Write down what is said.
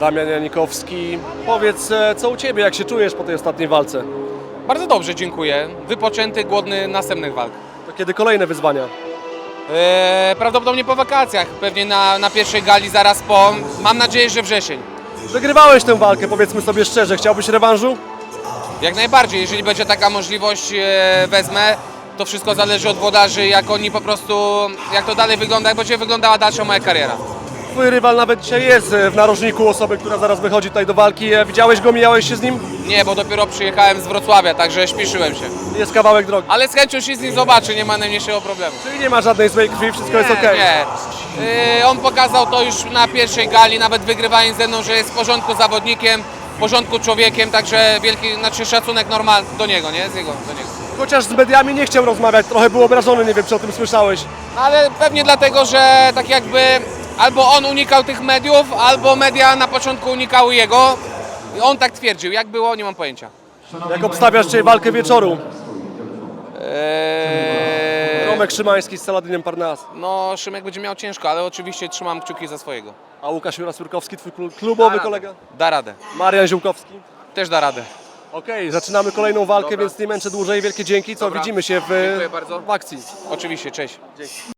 Damian Janikowski, powiedz e, co u Ciebie, jak się czujesz po tej ostatniej walce? Bardzo dobrze, dziękuję. Wypoczęty, głodny następnych walk. To kiedy kolejne wyzwania? Eee, prawdopodobnie po wakacjach, pewnie na, na pierwszej gali zaraz po. Mam nadzieję, że wrzesień. Wygrywałeś tę walkę, powiedzmy sobie szczerze, chciałbyś rewanżu? Jak najbardziej, jeżeli będzie taka możliwość, e, wezmę. To wszystko zależy od włodarzy, jak oni po prostu, jak to dalej wygląda, jak będzie wyglądała dalsza moja kariera. Twój rywal nawet dzisiaj jest e, w narożniku osoby, która zaraz wychodzi tutaj do walki. E, Widziałeś go, mijałeś się z nim? Nie, bo dopiero przyjechałem z Wrocławia, także śpieszyłem się. Jest kawałek drogi. Ale z chęcią się z nim zobaczy, nie ma najmniejszego problemu. Czyli nie ma żadnej złej krwi, wszystko jest okej. Nie. Yy, on pokazał to już na pierwszej gali, nawet wygrywając ze mną, że jest w porządku zawodnikiem, w porządku człowiekiem, także wielki, znaczy szacunek normal do niego, nie? Z jego, do niego. Chociaż z mediami nie chciał rozmawiać, trochę był obrażony, nie wiem czy o tym słyszałeś. Ale pewnie dlatego, że tak jakby albo on unikał tych mediów, albo media na początku unikały jego. I on tak twierdził, jak było, nie mam pojęcia. Jak obstawiasz dzisiaj walkę wieczoru? Eee, Romek Szymański z Saladynem Parnas. no, Szymek będzie miał ciężko, ale oczywiście trzymam kciuki za swojego. A Łukasz Jura-Surkowski, twój klu- klubowy Da kolega? Da radę. Marian Ziółkowski. Też da radę. Okej, zaczynamy kolejną walkę, Dobra. więc nie męczę dłużej. Wielkie dzięki, co Dobra. widzimy się w, Dziękuję bardzo. w akcji. Oczywiście, cześć.